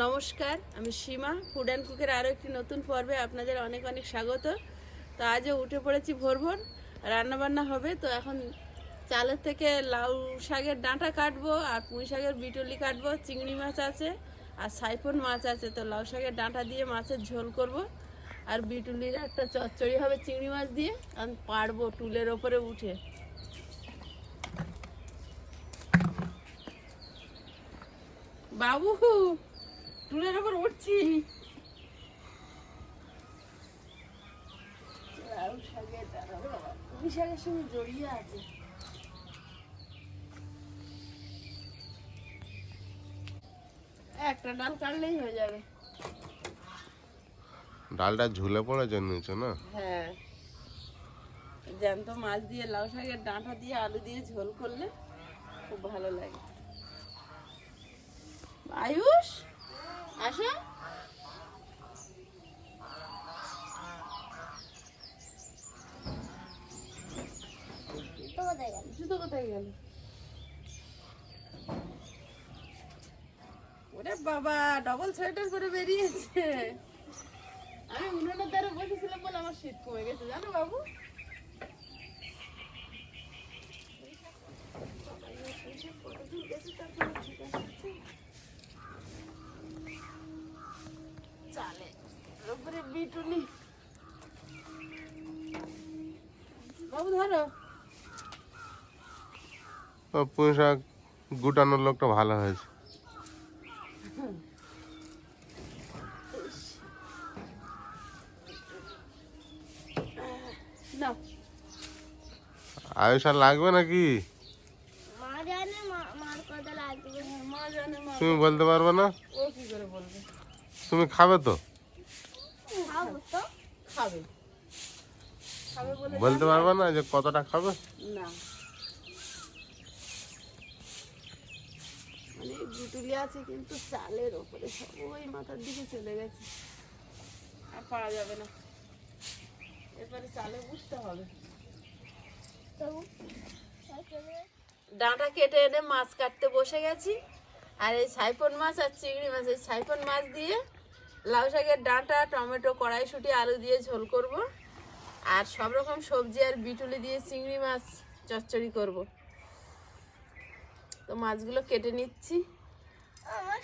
নমস্কার, আমি সীমা। Food and কুকের আরও একটি নতুন পর্বে আপনাদের অনেক অনেক স্বাগত। তো আজও উঠে পড়েছি ভোর ভোর রান্নাবান্না হবে। তো এখন চালের থেকে লাউ শাকের ডাঁটা কাটবো আর পুঁই শাকের বিটুলি কাটবো, চিংড়ি মাছ আছে আর সাইফন মাছ আছে। তো লাউ শাকের ডাঁটা দিয়ে মাছের ঝোল করব আর বিটুলির একটা চচ্চড়ি হবে চিংড়ি মাছ দিয়ে। আমি পারব টুলের ওপরে উঠে। বাবু টুলের ওপর উঠছি। লাউ শাকের ডাঁটা, বাবা, পুঁই শাকের সঙ্গে জড়িয়ে আছে। একটা ডাল কাটলেই হয়ে যাবে। ডালটা ঝুলে পড়েছে নিচে না? হ্যাঁ। জ্যান্ত মাছ দিয়ে লাউ শাকের ডাঁটা দিয়ে আলু দিয়ে ঝোল করলে খুব ভালো লাগে। আয়ুষ? আসো। জুতো কোথায় গেল? ওরে বাবা ডবল সোয়েটার করে বেরিয়েছে। আমি উনুনের ধারে বসেছিলাম বলে আমার শীত কমে গেছে জানো বাবু? চালে বিটুলি বাবু ধরো। ও পুঁই শাক গুটানোর লোকটা ভালো হয়েছে। আয়ুষ আর লাগবে নাকি? মা জানে মা- মার কথা লাগবে। মা জানে মা তুমি বলতে পারবে না? ও কি করে বলবে? তুমি খাবে তো খাব তো খাবে খাবে বলে বলতে পারবে না যে কতটা খাবে? না। মানে গুটুলি আছে কিন্তু চালের ওপরে সব ওই মাথার দিকে চলে গেছে। আর পারা যাবে না। এরপরে চালে বুঝতে হবে। তবু ডাঁটা কেটে এনে মাছ কাটতে বসে গেছি। আর এই সাইফন মাছ আর চিংড়ি মাছ এই সাইফন মাছ দিয়ে লাউ শাকের ডাঁটা টমেটো কড়াইশুঁটি আলু দিয়ে ঝোল করব। আর সব রকম সবজি আর বিটুলি দিয়ে চিংড়ি মাছ চচ্চড়ি করব। তো মাছগুলো কেটে নিচ্ছি।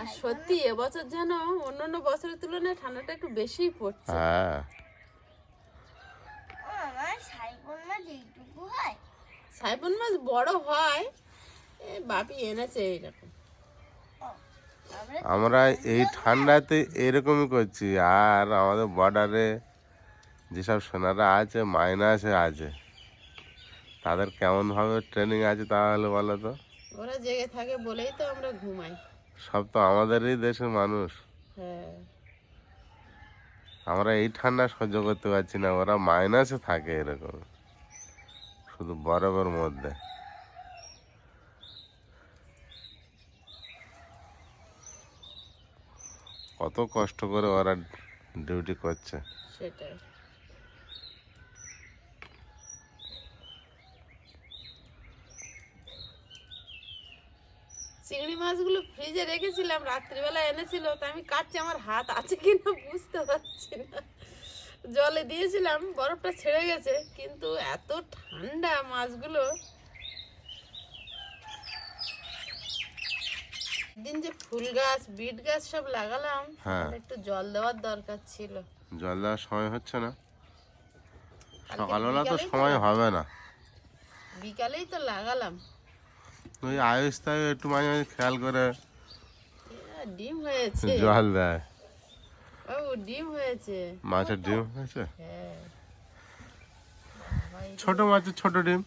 আর সত্যি এবছর যেন অন্যান্য বছরের তুলনায় ঠান্ডাটা একটু বেশিই পড়ছে। হ্যাঁ। আমার মাছ বড় হয় এ বাপি এনেছে এইরকম। আমরা এই ঠান্ডাতে এরকমই করছি আর আমাদের বর্ডারে যেসব সোনারা আছে মাইনাসে আছে। তাদের কেমনভাবে ট্রেনিং আছে তাহলে বলো তো? ওরা জেগে থাকে বলেই তো আমরা ঘুমাই। সব তো আমাদেরই দেশের মানুষ। হ্যাঁ। আমরা এই ঠান্ডা সহ্য করতে পারছি না ওরা মাইনাসে থাকে এরকম। শুধু বরফের মধ্যে। কত কষ্ট করে ওরা ডিউটি করছে। সেটাই চিংড়ি মাছগুলো ফ্রিজে রেখেছিলাম রাত্রিবেলা এনেছিল তা আমি কাটছি আমার হাত আছে কিনা বুঝতে পারছি না। জলে দিয়েছিলাম বরফটা ছেড়ে গেছে কিন্তু এত ঠান্ডা মাছগুলো। দিন যে ফুল গাছ বিট গাছ সব লাগালাম হ্যাঁ। একটু জল দেওয়ার দরকার ছিল। জল দেওয়ার সময় হচ্ছে না। সকালবেলা তো সময় হবে না। বিকালেই তো লাগালাম। ওই আয়ুষ তাই একটু মাঝে মাঝে খেয়াল করে। ডিম হয়েছে। জল দেয়। ও ডিম হয়েছে। মাছের ডিম হয়েছে? হ্যাঁ। ছোট মাছের ছোট ডিম।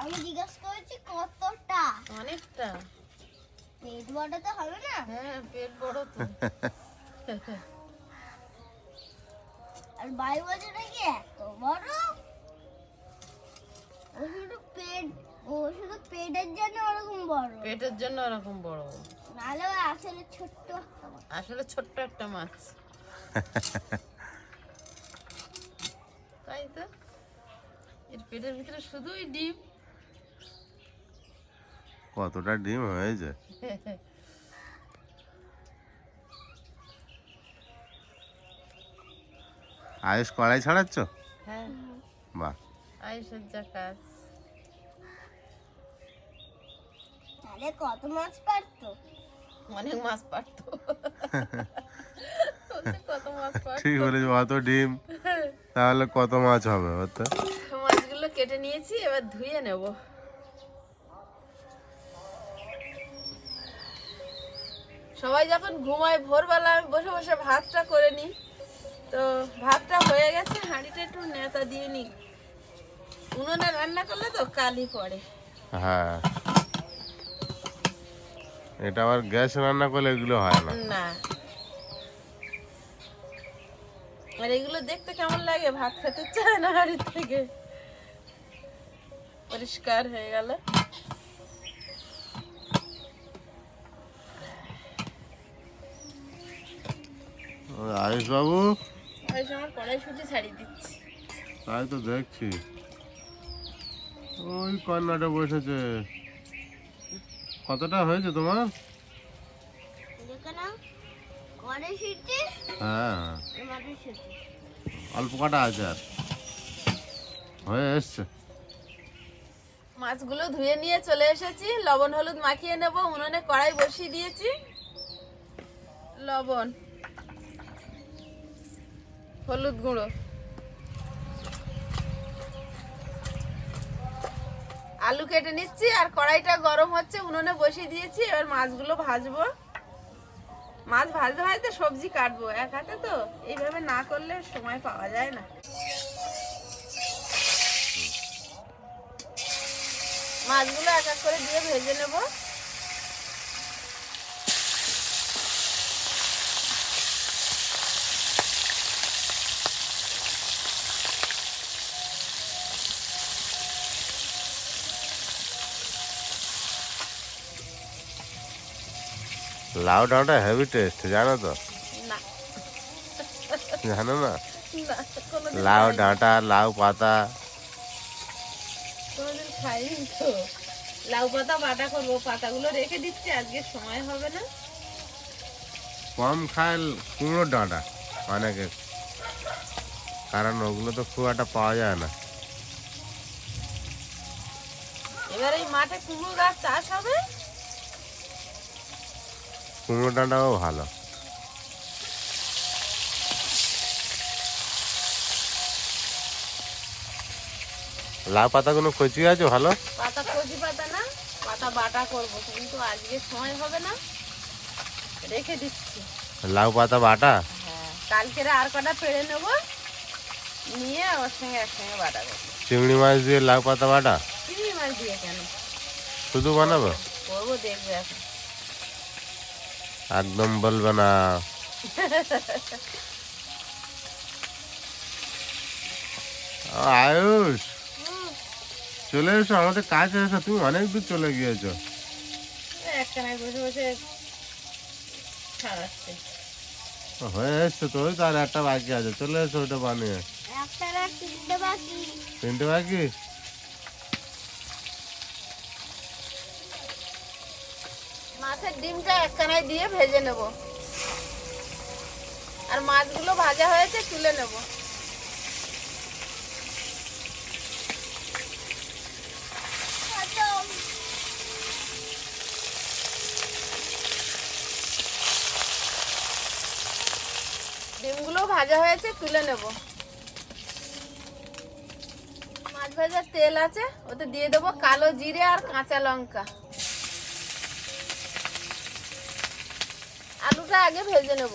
আমি জিজ্ঞাসা করেছি কতটা? অনেকটা। পেট বড় তো হবে না? হ্যাঁ পেট বড় তো। আর বাই বলছে নাকি এত বড়? ও শুধু পেট ও শুধু পেটের জন্য ওরকম বড়। পেটের জন্য ওরকম বড়। নাহলে ও আসলে ছোট্ট আসলে ছোট্ট একটা মাছ। তাই তো? এর পেটের ভিতরে শুধুই ডিম। কতটা ডিম হয়েছে? আয়ুষ কড়াই ছাড়াচ্ছ? হ্যাঁ। বাহ। আয়ুষের যা কাজ। তাহলে কত মাছ পারতো? অনেক মাছ পারতো। কত মাছ পারতো। ঠিক বলেছি অত ডিম। তাহলে কত মাছ হবে ওতে মাছগুলো কেটে নিয়েছি এবার ধুয়ে নেব। সবাই যখন ঘুমায় ভোরবেলা আমি বসে বসে ভাতটা করে নিই। তো ভাতটা হয়ে গেছে হাঁড়িটা একটু নেতা দিয়ে নিই। উনুনে রান্না করলে তো কালি পড়ে। হ্যাঁ। এটা আবার গ্যাস রান্না করলে এগুলো হয় না। না। আর এগুলো দেখতে কেমন লাগে? ভাত খেতে চায় না হাড়ির থেকে? পরিষ্কার হয়ে গেল। আয়ুষ বাবু কড়াইশুটি দিচ্ছি। তাই তো দেখছি। ওই কর্নাটে বসেছে। কতটা হয়েছে তোমার? হ্যাঁ। অল্প কটা আছে আর। হয়ে এসছে। মাছগুলো ধুয়ে নিয়ে চলে এসেছি। লবণ হলুদ মাখিয়ে নেব। উনুনে কড়াই বসিয়ে দিয়েছি। লবণ। হলুদ গুঁড়ো। আলু কেটে নিচ্ছি, আর কড়াইটা গরম হচ্ছে, উনুনে বসিয়ে দিয়েছি, এবার মাছগুলো ভাজবো। মাছ ভাজতে ভাজতে সবজি কাটবো, এক হাতে তো, এইভাবে না করলে সময় পাওয়া যায় না। মাছগুলো এক এক করে দিয়ে ভেজে নেব। লাউ ডাঁটা হেভি টেস্ট জানো তো? জানো না? না লাউ ডাঁটা লাউ পাতা। কোনোদিন খাইনি তো। লাউ পাতা বাটা করব পাতাগুলো রেখে দিচ্ছি আজকে সময় হবে না। কম খায় কুমড়োর ডাঁটা অনেকে। কারণ ওগুলো তো খুব একটা পাওয়া যায় না। এবার এই মাঠে কুমড়ো গাছ চাষ হবে? কুমড়ো ডাঁটাও ভালো। লাউ পাতাগুলো কচি আছে ভালো? পাতা কচি পাতা না পাতা বাটা করব কিন্তু আজকে সময় হবে না। রেখে দিচ্ছি। লাউ পাতা বাটা? হ্যাঁ কালকেরে আর কটা পেড়ে নেব নিয়ে ওর সঙ্গে একসঙ্গে বাটা করব। চিংড়ি মাছ দিয়ে লাউ পাতা বাটা? চিংড়ি মাছ দিয়ে কেন? শুধু বানাবো? করব দেখবে এখন। একদম বলবে না। আয়ুষ চলে এসো আমাদের কাজ এসো তুমি অনেক দূর চলে গিয়েছো। হয়ে এসছো তো ওই তো আর একটা বাকি আছে চলে এসো ওটা বানিয়ে। তিনটে বাকি? মাছের ডিমটা একখানায় দিয়ে ভেজে নেব। আর মাছগুলো ভাজা হয়েছে, তুলে নেব। ডিমগুলো ভাজা হয়েছে, তুলে নেব। মাছ ভাজার তেল আছে, ওতে দিয়ে দেবো কালো জিরে আর কাঁচা লঙ্কা। আলুটা আগে ভেজে নেব।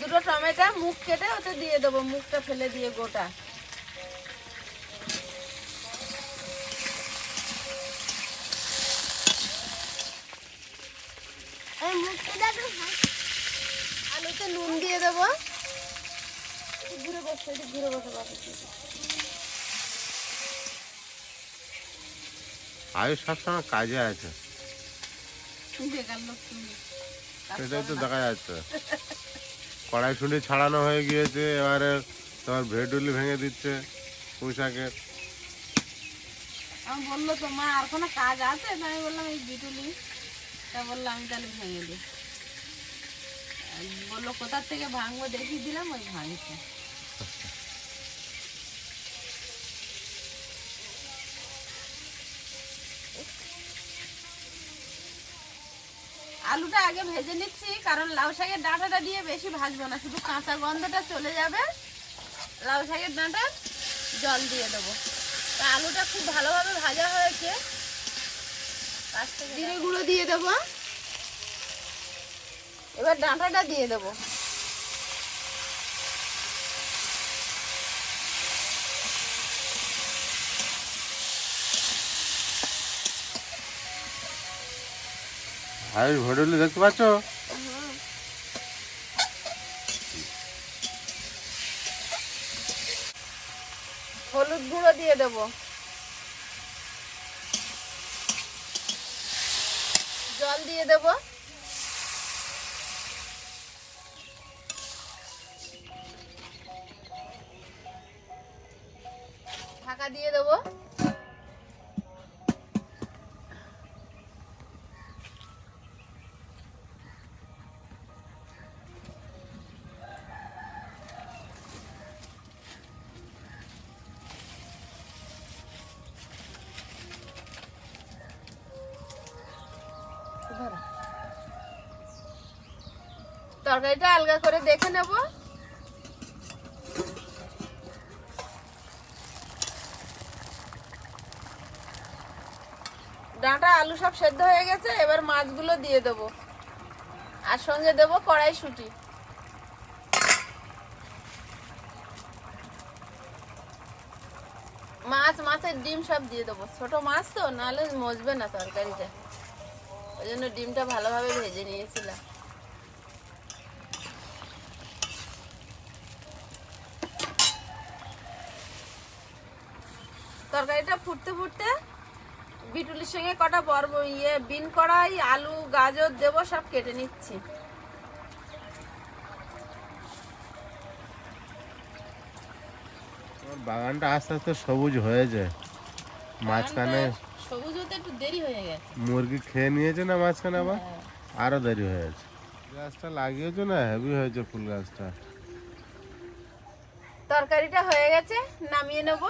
দুটো টমেটো, মুখ কেটে ওতে দিয়ে দেবো, মুখটা ফেলে দিয়ে গোটা। হ্যাঁ। আলুতে নুন দিয়ে দেবো। ঘুরে বসে ঘুরে বসে, বাবা। আয়ুষ সবসময় কাজে আছে। সেটাই তো দেখা যাচ্ছে। কড়াই ছাড়ানো হয়ে গিয়েছে এবারে তোমার ভেডুলি ভেঙে দিচ্ছে পুঁই শাকের আমি বলল তো মা আর কোনো কাজ আছে? তাই আমি বললাম এই বিটুলি তা বলল আমি তাহলে ভেঙে দিই বলল কোথার থেকে ভাঙবো? দেখিয়ে দিলাম ওই ভাঙছে। আলুটা আগে ভেজে নিচ্ছি কারণ লাউ শাকের ডাঁটাটা দিয়ে বেশি ভাজবো না শুধু কাঁচা গন্ধটা চলে যাবে। লাউ শাকের ডাঁটা জল দিয়ে দেবো। তা আলুটা খুব ভালোভাবে ভাজা হয়েছে। জিরে গুঁড়ো দিয়ে দেবো। এবার ডাঁটাটা দিয়ে দেবো। আর ভোডলি দেখতে পাচ্ছ? হলুদ গুঁড়ো দিয়ে দেবো। জল দিয়ে দেবো। ঢাকা দিয়ে দেবো। তরকারিটা আলগা করে দেখে নেব। ডাঁটা, আলু সব সেদ্ধ হয়ে গেছে, এবার মাছগুলো দিয়ে দেব। আর সঙ্গে দেব কড়াইশুঁটি। মাছ, মাছের ডিম সব দিয়ে দেবো। ছোট মাছ তো, নাহলে মজবে না তরকারিটা। ওই জন্য ডিমটা ভালোভাবে ভেজে নিয়েছিলাম। তরকারিটা ফুটতে ফুটতে বিটুলির সঙ্গে কটা বরব ইয়ে বিন কড়াই আলু গাজর দেবো সব কেটে নিচ্ছি। বাগানটা আস্তে আস্তে সবুজ হয়ে যায়। মাঝখানে সবুজ হতে একটু দেরি হয়ে গেছে। মুরগি খেয়ে নিয়েছে না মাঝখানে আবার? আরও দেরি হয়েছে গাছটা লাগিয়েছো না? হেভি হয়েছে ফুল গাছটা। তরকারিটা হয়ে গেছে নামিয়ে নেব।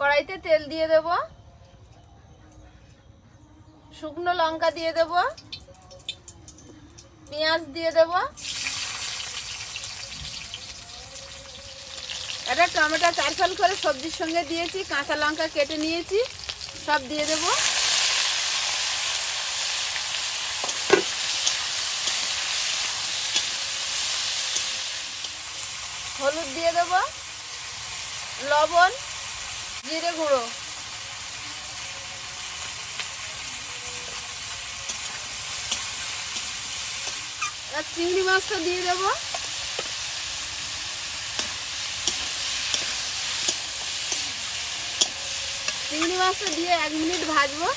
কড়াইতে তেল দিয়ে দেব। শুকনো লঙ্কা দিয়ে দেব। পেঁয়াজ দিয়ে দেব। একটা টমেটো চার ফাল করে সবজির সঙ্গে দিয়েছি, কাঁচা লঙ্কা কেটে নিয়েছি, সব দিয়ে দেব। হলুদ দিয়ে দেব, লবণ, জিরে গুঁড়ো। চিংড়ি মাছটা দিয়ে দেবো। চিংড়ি মাছটা দিয়ে এক মিনিট ভাজবো।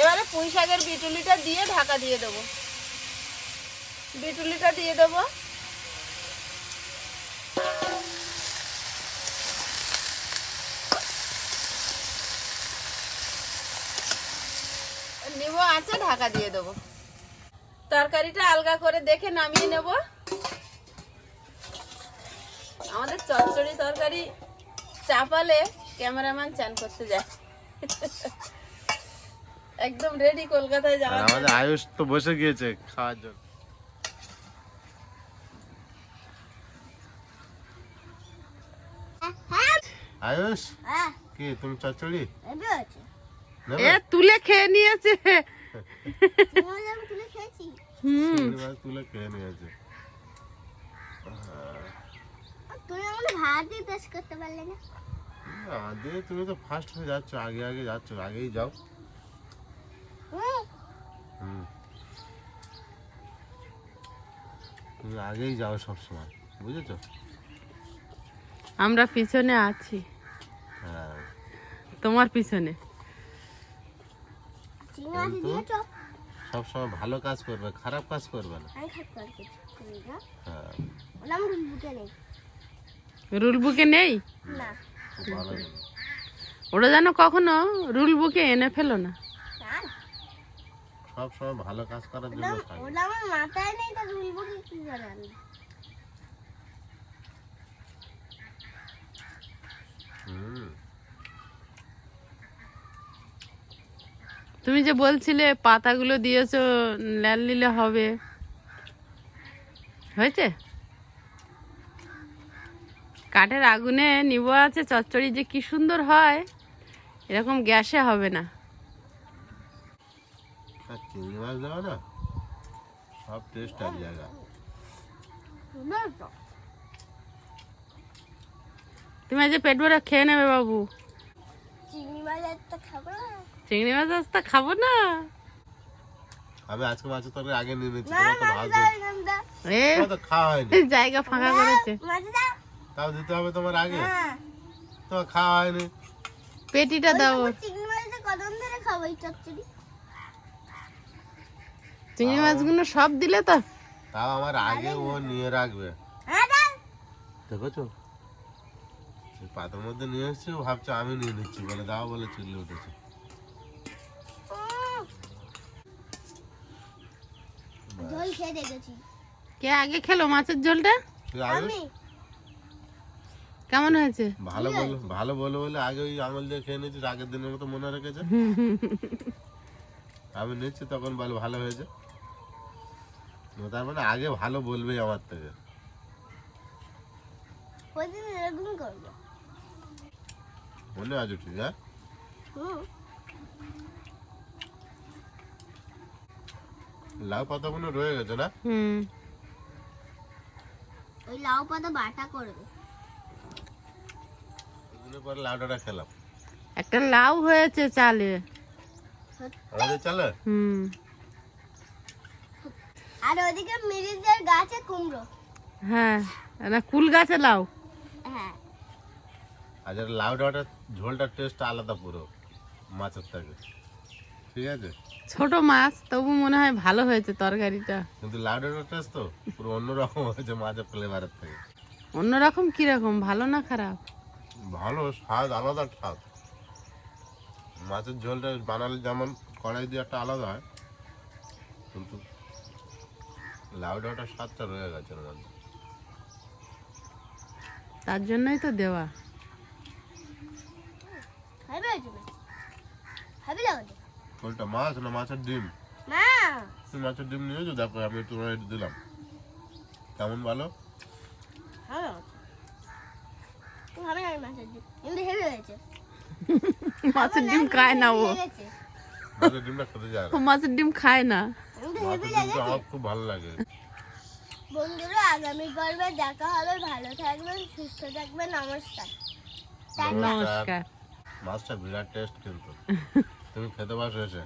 এবারে পুঁই শাকের বিটুলিটা দিয়ে ঢাকা দিয়ে দেবো। বিটুলিটা দিয়ে দেবো। নিব আছে, ঢাকা দিয়ে দেবো। তরকারিটা আলগা করে দেখে নামিয়ে নেব। আমাদের চচ্চড়ি তরকারি চাপালে ক্যামেরাম্যান চান করতে যায়। একদম রেডি কলকাতায় যাওয়ার আমাদের আয়ুষ তো বসে গিয়েছে খাওয়ার জন্য। আয়ুষ হ্যাঁ। কি তুমি চচ্চড়ি? এ তুলে খেয়ে নিয়েছে। তুলে খেয়েছি। হুম। তুলে খেয়ে নিয়েছে। তুমি আমাকে ভাত দিয়ে করতে পারলে না? আগে তুমি তো ফার্স্ট হয়ে যাচ্ছ আগে আগে যাচ্ছ আগেই যাও। হুম। তুমি আগেই যাও সব সময় বুঝেছ? আমরা পিছনে আছি। হ্যাঁ। তোমার পিছনে। সব সময় ভালো কাজ করবে খারাপ কাজ করবে না। হ্যাঁ ওটা আমার বুকে নেই রুল বুকে নেই। ওটা যেন কখনো রুল বুকে এনে ফেলো না। সব সময় ভালো কাজ করার জন্য ওটা আমার মাথায় নেই তা রুল বুকে কি করে তুমি যে বলছিলে পাতাগুলো দিয়েছ ল্যাল নিলে হবে। হয়েছে? কাঠের আগুনে নিব আছে চচ্চড়ি যে কি সুন্দর হয় এরকম গ্যাসে হবে না। চিংড়ি মাছ দেওয়া না? সব টেস্ট এক জায়গা। তুমি আজ পেট ভরে খেয়ে নেবে বাবু। চিংড়ি মাছ আজ তো খাব না। আমি আজকে মাছের তরকারি আগে নিয়ে তো জায়গা ফাঁকা করেছে। তাও দিতে হবে তোমার আগে? হ্যাঁ। তোমার খাওয়া হয়নি। পেটিটা দাও। চিংড়ি মাছটা কদম ধরে খাব এই চচ্চড়ি? চিংড়ি মাছগুলো সব দিলে তো। তাও আমার আগে ও নিয়ে রাখবে। হ্যাঁ দাও। দেখেছ? পাতার মধ্যে নিয়ে এসেছি ও ভাবছে আমি নিয়ে নিচ্ছি বলে দাও বলে চিল্লে উঠেছে। কে আগে খেলো মাছের ঝোলটা? আমি। কেমন হয়েছে? ভালো বলো ভালো বলো বলে আগে ওই আঙুল দিয়ে খেয়ে নিয়েছিস আগের দিনের মতো মনে রেখেছে। আমি নিচ্ছি তখন বলে ভালো হয়েছে। তার মানে আগে ভালো বলবেই আমার থেকে। প্রতিদিন এরকম করব? মনে আছে ঠিক হ্যাঁ? লাউ পাতাগুলো রয়ে গেছে না? হুম। ওই লাউ পাতা বাটা করবে। পরে লাউটা খেলাম। একটা লাউ হয়েছে চালে। আমাদের চলে? হুম। আর ওদিকে মিরিজের গাছে কুমড়ো। হ্যাঁ না কুল গাছে লাউ। হ্যাঁ। আর ঝোলটার টেস্ট আলাদা পুরো মাছের থেকে। ঠিক আছে? ছোট মাছ তবু মনে হয় ভালো হয়েছে তরকারিটা। কিন্তু লাউ ডাঁটার টেস্ট তো পুরো অন্যরকম হয়েছে মাছের ফ্লেভারের থেকে। অন্যরকম কীরকম ভালো না খারাপ? ভালো স্বাদ আলাদা স্বাদ। মাছের ঝোলটা বানালে যেমন কড়াই দিয়ে একটা আলাদা হয় কিন্তু লাউ ডাঁটার স্বাদটা রয়ে গেছে। তার জন্যই তো দেওয়া। কোনটা মাছ না মাছের ডিম? মাছের ডিম নিয়েছো দেখো আমি তোমার দিলাম। কেমন ভালো তুমি খাবে না আমি মাছের ডিম খায় না ও। মাছের ডিমটা খেতে যায় ও মাছের ডিম খায় না। আমার খুব ভালো লাগে। বন্ধুরা আগামী পর্বে দেখা হবে। ভালো থাকবেন সুস্থ থাকবেন নমস্কার। নমস্কার। মাছটা বিরাট টেস্ট কিন্তু। তুমি খেতে পারছ এসে